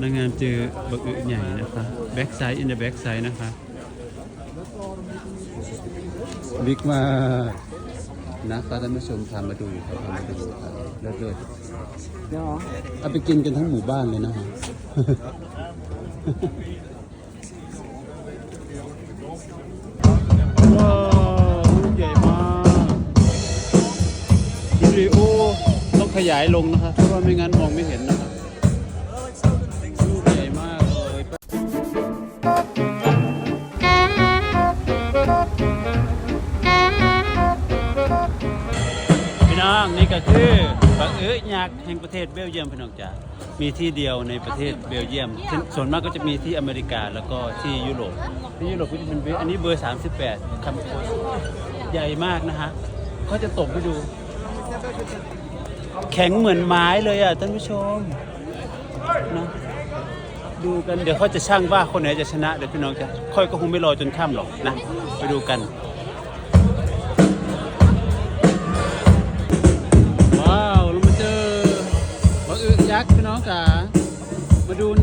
นางงามเจอบักอึใหญ่นะคะ แบ็กไซด์อินเดอะแบ็กไซด์นะคะบิ๊กมากนะคะท่านผู้ชมพามาดูครับพามาดูครับเลิศเลิศเอาไปกินกันทั้งหมู่บ้านเลยนะคะว้าวลูกใหญ่มากวิดีโอต้องขยายลงนะครับเพราะว่าไม่งั้นมองไม่เห็นนะครั น้องนี่ก็คือบักเอ้ยยักษ์แห่งประเทศเบลเยียมพี่น้องจ๋ามีที่เดียวในประเทศเบลเยียมซึ่งส่วนมากก็จะมีที่อเมริกาแล้วก็ที่ยุโรปที่ยุโรปก็จะเป็นเบลอันนี้เบอร์ 38คำโพสใหญ่มากนะฮะเขาจะตบให้ดู แข็งเหมือนไม้เลยอะท่านผู้ชมนะดูกันเดี๋ยวเขาจะช่างว่าคนไหนจะชนะเดี๋ยวพี่น้องจะค่อยก็คงไม่รอจนค่ำหรอกนะ ไปดูกัน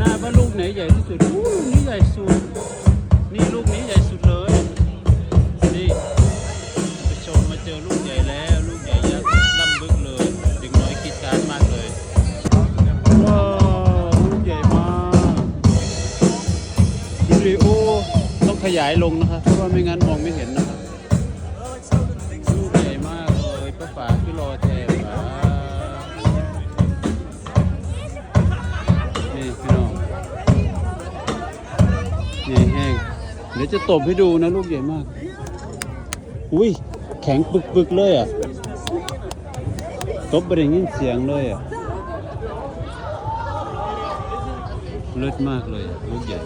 นะว่าลูกไหนใหญ่ที่สุดอู้ลูกนี้ใหญ่สุด นี่ลูกนี้ใหญ่สุดเลย นี่ไปชมมาเจอลูกใหญ่แล้ว ลูกใหญ่ยักษ์ล่ำบึกเลยเด็กน้อยกรีดการมากเลย ว้าวลูกใหญ่มากวิดีโอต้องขยายลงนะครับเพราะว่าไม่งั้นมองไม่เห็นนะครับ เดี๋ยวจะตบให้ดูนะลูกใหญ่มาก อุ้ย แข็งปึกๆเลยอะ ตบไปได้ยินเสียงเลยอะ เลิศมากเลยลูกใหญ่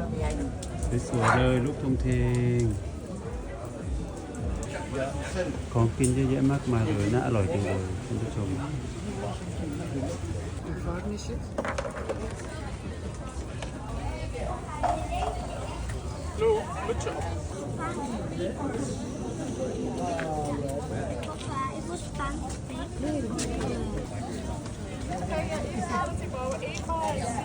ๆเลยลูกทงเทงของกินเยอะแยะ